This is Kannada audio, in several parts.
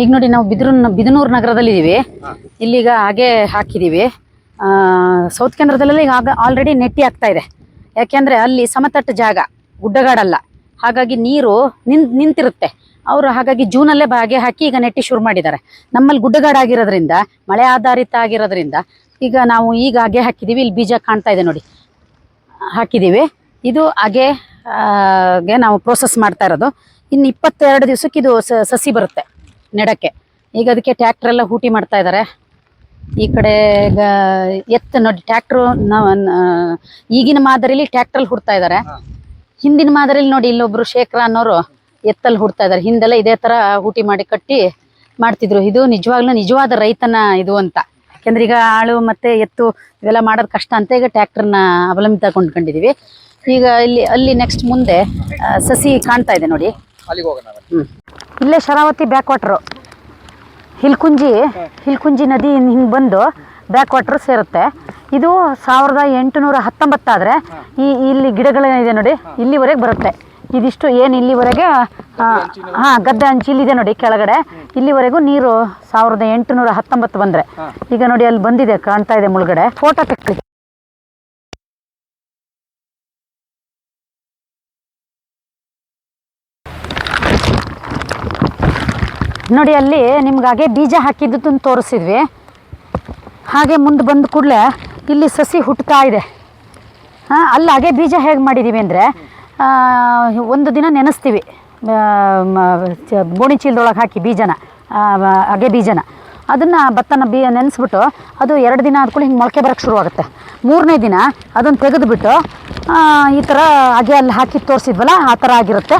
ಈಗ ನೋಡಿ ನಾವು ಬಿದ್ರು ಬಿದನೂರು ನಗರದಲ್ಲಿದ್ದೀವಿ. ಇಲ್ಲಿಗ ಹಾಗೆ ಹಾಕಿದ್ದೀವಿ ಸೌತ್ ಕೇಂದ್ರದಲ್ಲೆಲ್ಲ ಈಗ ಆಗ ಆಲ್ರೆಡಿ ನೆಟ್ಟಿ ಆಗ್ತಾ ಇದೆ. ಯಾಕೆಂದ್ರೆ ಅಲ್ಲಿ ಸಮತಟ್ಟು ಜಾಗ ಗುಡ್ಡಗಾಡಲ್ಲ. ಹಾಗಾಗಿ ನೀರು ನಿನ್ ನಿಂತಿರುತ್ತೆ. ಅವರು ಹಾಗಾಗಿ ಜೂನಲ್ಲೇ ಬಾಗೆ ಹಾಕಿ ಈಗ ನೆಟ್ಟಿ ಶುರು ಮಾಡಿದ್ದಾರೆ. ನಮ್ಮಲ್ಲಿ ಗುಡ್ಡಗಾಡಾಗಿರೋದ್ರಿಂದ ಮಳೆ ಆಧಾರಿತ ಆಗಿರೋದ್ರಿಂದ ಈಗ ನಾವು ಈಗ ಹಾಗೆ ಹಾಕಿದ್ದೀವಿ ಇಲ್ಲಿ ಬೀಜ ಕಾಣ್ತಾ ಇದೆ ನೋಡಿ. ಹಾಕಿದ್ದೀವಿ ಇದು ಹಾಗೆ ಗೆ ನಾವು ಪ್ರೋಸೆಸ್ ಮಾಡ್ತಾ ಇರೋದು. ಇನ್ನು ಇಪ್ಪತ್ತೆರಡು ದಿವಸಕ್ಕೆ ಇದು ಸಸಿ ಬರುತ್ತೆ. ನೆಡಕ್ಕೆ. ಈಗ ಅದಕ್ಕೆ ಟ್ಯಾಕ್ಟರ್ ಎಲ್ಲ ಹೂಟಿ ಮಾಡ್ತಾ ಇದ್ದಾರೆ ಈ ಕಡೆ ಎತ್ತ ಎತ್ತು ನೋಡಿ ಟ್ಯಾಕ್ಟ್ರು ಈಗಿನ ಮಾದರಿಲಿ ಟ್ಯಾಕ್ಟ್ರಲ್ಲಿ ಹುಡ್ತಾ ಇದ್ದಾರೆ ಹಿಂದಿನ ಮಾದರಿಲಿ ನೋಡಿ ಇಲ್ಲೊಬ್ರು ಶೇಖರ ಅನ್ನೋರು ಎತ್ತಲ್ಲಿ ಹುಡ್ತಾ ಇದ್ದಾರೆ ಹಿಂದೆಲ್ಲ ಇದೇ ತರ ಹೂಟಿ ಮಾಡಿ ಕಟ್ಟಿ ಮಾಡ್ತಿದ್ರು. ಇದು ನಿಜವಾಗ್ಲೂ ನಿಜವಾದ ರೈತನ ಇದು ಅಂತ. ಯಾಕೆಂದ್ರೆ ಈಗ ಆಳು ಮತ್ತೆ ಎತ್ತು ಇವೆಲ್ಲ ಮಾಡೋದು ಕಷ್ಟ ಅಂತ ಈಗ ಟ್ಯಾಕ್ಟರ್ನ ಅವಲಂಬಿತ ಕೊಂಡ್ಕೊಂಡಿದೀವಿ. ಈಗ ಇಲ್ಲಿ ಅಲ್ಲಿ ನೆಕ್ಸ್ಟ್ ಮುಂದೆ ಸಸಿ ಕಾಣ್ತಾ ಇದೆ ನೋಡಿ. ಹ್ಮ್. ಇಲ್ಲೇ ಶರಾವತಿ ಬ್ಯಾಕ್ ವಾಟ್ರು ಹಿಲ್ಕುಂಜಿ ಹಿಲ್ಕುಂಜಿ ನದಿ ಹಿಂಗೆ ಬಂದು ಬ್ಯಾಕ್ ವಾಟ್ರು ಸೇರುತ್ತೆ. ಇದು ಸಾವಿರದ ಎಂಟುನೂರ ಹತ್ತೊಂಬತ್ತಾದರೆ ಈ ಇಲ್ಲಿ ಗಿಡಗಳೇನಿದೆ ನೋಡಿ, ಇಲ್ಲಿವರೆಗೆ ಬರುತ್ತೆ. ಇದಿಷ್ಟು ಏನು ಇಲ್ಲಿವರೆಗೆ ಹಾಂ, ಗದ್ದೆ ಅಂಚಿಲ್ಲಿದೆ ನೋಡಿ ಕೆಳಗಡೆ. ಇಲ್ಲಿವರೆಗೂ ನೀರು ಸಾವಿರದ ಎಂಟುನೂರ ಹತ್ತೊಂಬತ್ತು ಬಂದರೆ. ಈಗ ನೋಡಿ ಅಲ್ಲಿ ಬಂದಿದೆ, ಕಾಣ್ತಾ ಇದೆ ಮುಳುಗಡೆ. ಫೋಟೋ ತೆಕ್ಕೊಳ್ಳಿ. ನೋಡಿ, ಅಲ್ಲಿ ನಿಮ್ಗೆ ಹಾಗೆ ಬೀಜ ಹಾಕಿದ್ದನ್ನು ತೋರಿಸಿದ್ವಿ. ಹಾಗೆ ಮುಂದೆ ಬಂದ ಕೂಡಲೇ ಇಲ್ಲಿ ಸಸಿ ಹುಟ್ಟುತ್ತಾ ಇದೆ. ಹಾಂ, ಅಲ್ಲಿ ಹಾಗೆ ಬೀಜ ಹೇಗೆ ಮಾಡಿದ್ದೀವಿ ಅಂದರೆ ಒಂದು ದಿನ ನೆನೆಸ್ತೀವಿ. ಬೋಣಿ ಚೀಲದೊಳಗೆ ಹಾಕಿ ಬೀಜನ ಹಾಗೆ ಬೀಜನ. ಅದನ್ನು ಭತ್ತನ ಬೀ, ನೆನೆಸ್ಬಿಟ್ಟು ಅದು ಎರಡು ದಿನ ಆದ್ಕೂಡ್ಲೆ ಹಿಂಗೆ ಮೊಳಕೆ ಬರೋಕ್ಕೆ ಶುರುವಾಗುತ್ತೆ. ಮೂರನೇ ದಿನ ಅದನ್ನು ತೆಗೆದುಬಿಟ್ಟು ಈ ಥರ ಹಾಗೆ ಅಲ್ಲಿ ಹಾಕಿ ತೋರಿಸಿದ್ವಲ್ಲ, ಆ ಥರ ಆಗಿರುತ್ತೆ.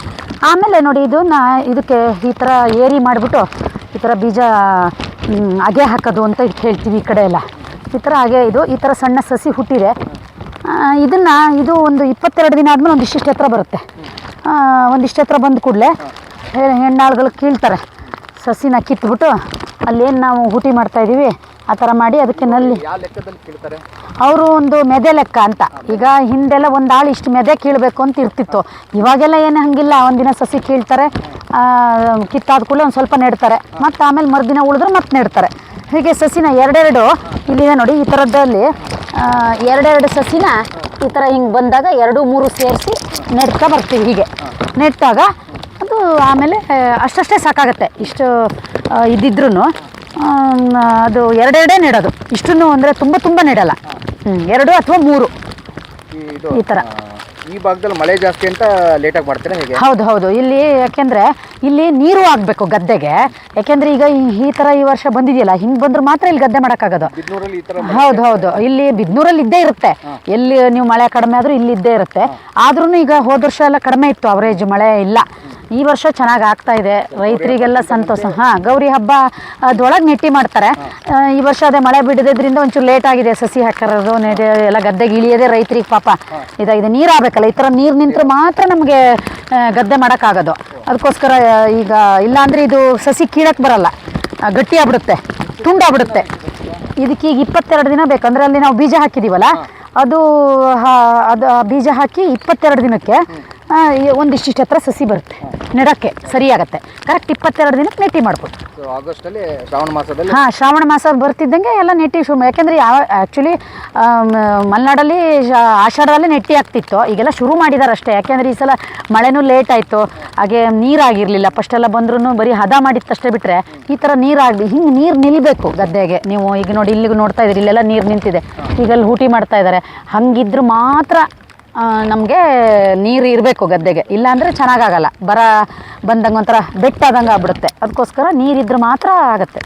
ಆಮೇಲೆ ನೋಡಿ ಇದು ನಾ, ಇದಕ್ಕೆ ಈ ಥರ ಏರಿ ಮಾಡಿಬಿಟ್ಟು ಈ ಥರ ಬೀಜ ಅಗೆ ಹಾಕೋದು ಅಂತ ಹೇಳ್ತೀವಿ ಈ ಕಡೆ ಎಲ್ಲ. ಈ ಥರ ಹಾಗೆ ಇದು, ಈ ಥರ ಸಣ್ಣ ಸಸಿ ಹುಟ್ಟಿದೆ. ಇದನ್ನು ಇದು ಒಂದು ಇಪ್ಪತ್ತೆರಡು ದಿನ ಆದಮೇಲೆ ಒಂದು ಇಷ್ಟಿಷ್ಟು ಎತ್ತರ ಬರುತ್ತೆ. ಒಂದಿಷ್ಟು ಹತ್ರ ಬಂದ ಕೂಡಲೇ ಹೆಣ್ಣಾಳುಗಳು ಕೀಳ್ತಾರೆ. ಸಸಿನ ಕಿತ್ಬಿಟ್ಟು ಅಲ್ಲೇನು ನಾವು ಹುಟಿ ಮಾಡ್ತಾ ಇದ್ದೀವಿ ಆ ಥರ ಮಾಡಿ ಅದಕ್ಕೆ ನಲ್ಲಿ ಅವರು ಒಂದು ಮೆದೆ ಲೆಕ್ಕ ಅಂತ. ಈಗ ಹಿಂದೆಲ್ಲ ಒಂದು ಆಳು ಇಷ್ಟು ಮೆದೆ ಕೀಳಬೇಕು ಅಂತ ಇರ್ತಿತ್ತು. ಇವಾಗೆಲ್ಲ ಏನು ಹಂಗಿಲ್ಲ. ಒಂದಿನ ಸಸಿ ಕೀಳ್ತಾರೆ ಕಿತ್ತಾದ ಕೂಡಲೇ ಒಂದು ಸ್ವಲ್ಪ ನೆಡ್ತಾರೆ. ಮತ್ತು ಆಮೇಲೆ ಮರುದಿನ ಉಳಿದ್ರೆ ಮತ್ತೆ ನೆಡ್ತಾರೆ. ಹೀಗೆ ಸಸಿನ ಎರಡೆರಡು, ಇಲ್ಲಿದೆ ನೋಡಿ, ಈ ಥರದ್ದಲ್ಲಿ ಎರಡೆರಡು ಸಸಿನ ಈ ಥರ ಹಿಂಗೆ ಬಂದಾಗ ಎರಡು, ಮೂರು ಸೇರಿಸಿ ನೆಡ್ತಾ ಬರ್ತೀವಿ ಹೀಗೆ. ನೆಟ್ಟಾಗ ಅದು ಆಮೇಲೆ, ಅಷ್ಟಷ್ಟೇ ಸಾಕಾಗತ್ತೆ. ಇಷ್ಟು ಇದ್ದಿದ್ರೂ ಅದು ಎರಡೆರಡೇ ನೆಡೋದು. ಇಷ್ಟನ್ನು ಅಂದರೆ ತುಂಬ ತುಂಬ ನೆಡಲ್ಲ. ಹ್ಞೂ ಎರಡು ಅಥವಾ ಮೂರು. ಈ ಇದು ಈ ಥರ ಈ ಭಾಗದಲ್ಲಿ ಮಳೆ ಜಾಸ್ತಿ ಅಂತ ಲೇಟಾಗಿ ಮಾಡ್ತಾರೆ ಹೇಗೆ? ಹೌದು ಹೌದು. ಇಲ್ಲಿ ಯಾಕೆಂದರೆ ಇಲ್ಲಿ ನೀರು ಆಗಬೇಕು ಗದ್ದೆಗೆ. ಯಾಕೆಂದರೆ ಈಗ ಈ- ಈ ಥರ ಈ ವರ್ಷ ಬಂದಿದೆಯಲ್ಲ ಹಿಂಗೆ ಬಂದ್ರೆ ಮಾತ್ರ ಇಲ್ಲಿ ಗದ್ದೆ ಮಾಡೋಕ್ಕಾಗೋದು. ಬಿದ್ನೂರಲ್ಲಿ ಈ ಥರ ಹೌದು ಹೌದು. ಇಲ್ಲಿ ಬಿದ್ನೂರಲ್ಲಿ ಇದ್ದೇ ಇರುತ್ತೆ. ಎಲ್ಲಿ ನೀವು ಮಳೆ ಕಡಿಮೆ ಆದರೂ ಇಲ್ಲಿ ಇದ್ದೇ ಇರುತ್ತೆ. ಆದ್ರೂ ಈಗ ಹೋದ ವರ್ಷ ಎಲ್ಲ ಕಡಿಮೆ ಇತ್ತು ಅವರೇಜ್ ಮಳೆ ಇಲ್ಲ. ಈ ವರ್ಷ ಚೆನ್ನಾಗಿ ಆಗ್ತಾ ಇದೆ. ರೈತರಿಗೆಲ್ಲ ಸಂತೋಷ. ಹಾ ಗೌರಿ ಹಬ್ಬ ಅದೊಳಗೆ ನೆಟ್ಟಿ ಮಾಡ್ತಾರೆ. ಈ ವರ್ಷ ಅದೇ ಮಳೆ ಬಿಡದಿದ್ರಿಂದ ಒಂಚೂರು ಲೇಟ್ ಆಗಿದೆ ಸಸಿ ಹಾಕರೋದು ಎಲ್ಲ ಗದ್ದೆಗೆ ಇಳಿಯೋದೇ ರೈತರಿಗೆ ಪಾಪ. ಇದಾಗಿದೆ ನೀರು ಆಗಬೇಕಲ್ಲ ಈ ಥರ ನೀರು ನಿಂತರೆ ಮಾತ್ರ ನಮಗೆ ಗದ್ದೆ ಮಾಡೋಕ್ಕಾಗೋದು. ಅದಕ್ಕೋಸ್ಕರ ಈಗ ಇಲ್ಲಾಂದ್ರೆ ಇದು ಸಸಿ ಕೀಳಕ್ಕೆ ಬರಲ್ಲ. ಗಟ್ಟಿಯಾಗ್ಬಿಡುತ್ತೆ ಗಟ್ಟಿ ಆಗ್ಬಿಡುತ್ತೆ ತುಂಡಾಗ್ಬಿಡುತ್ತೆ ಇದಕ್ಕೆ ಈಗ ಇಪ್ಪತ್ತೆರಡು ದಿನ ಬೇಕಂದ್ರೆ ಅಲ್ಲಿ ನಾವು ಬೀಜ ಹಾಕಿದ್ದೀವಲ್ಲ ಅದು ಹಾ- ಅದು ಆ ಬೀಜ ಹಾಕಿ ಇಪ್ಪತ್ತೆರಡು ದಿನಕ್ಕೆ ಒಂದಿಷ್ಟಿಷ್ಟು ಹತ್ರ ಸಸಿ ಬರುತ್ತೆ. ನೆಡಕ್ಕೆ ಸರಿಯಾಗುತ್ತೆ ಕರೆಕ್ಟ್ ಇಪ್ಪತ್ತೆರಡು ದಿನಕ್ಕೆ ನೆಟ್ಟಿ ಮಾಡ್ಬೋದು. ಶ್ರಾವಣ ಮಾಸದಲ್ಲಿ? ಹಾಂ ಶ್ರಾವಣ ಮಾಸ ಬರ್ತಿದ್ದಂಗೆ ಎಲ್ಲ ನೆಟ್ಟಿ ಶುರು ಯಾಕೆಂದ್ರೆ ಯಾವ ಆ್ಯಕ್ಚುಲಿ ಮಲೆನಾಡಲ್ಲಿ ಶಾ- ಆಷಾಢದಲ್ಲಿ ನೆಟ್ಟಿ ಆಗ್ತಿತ್ತು. ಈಗೆಲ್ಲ ಶುರು ಮಾಡಿದ್ದಾರೆ ಅಷ್ಟೇ. ಯಾಕೆಂದ್ರೆ ಈ ಸಲ ಮಳೆನೂ ಲೇಟ್ ಆಯಿತು. ಹಾಗೆ ನೀರಾಗಿರಲಿಲ್ಲ. ಫಸ್ಟೆಲ್ಲ ಬಂದ್ರೂ ಬರೀ ಹದ ಮಾಡಿತ್ತಷ್ಟೇ ಬಿಟ್ಟರೆ ಈ ಥರ ನೀರಾಗಲಿ ಹಿಂಗೆ ನೀರು ನಿಲ್ಲಬೇಕು ಗದ್ದೆಗೆ. ನೀವು ಈಗ ನೋಡಿ ಇಲ್ಲಿಗೂ ನೋಡ್ತಾ ಇದ್ದೀರಿ ಇಲ್ಲೆಲ್ಲ ನೀರು ನಿಂತಿದೆ. ಈಗ ಅಲ್ಲಿ ಹೂಟಿ ಮಾಡ್ತಾ ಇದ್ದಾರೆ ಹಾಗಿದ್ರೆ ಮಾತ್ರ ನಮಗೆ ನೀರು ಇರಬೇಕು ಗದ್ದೆಗೆ. ಇಲ್ಲಾಂದರೆ ಚೆನ್ನಾಗಾಗಲ್ಲ ಬರ ಬಂದಂಗೆ ಒಂಥರ ಬೆಟ್ಟಾದಂಗೆ ಆಗ್ಬಿಡುತ್ತೆ. ಅದಕ್ಕೋಸ್ಕರ ನೀರಿದ್ರೆ ಮಾತ್ರ ಆಗುತ್ತೆ.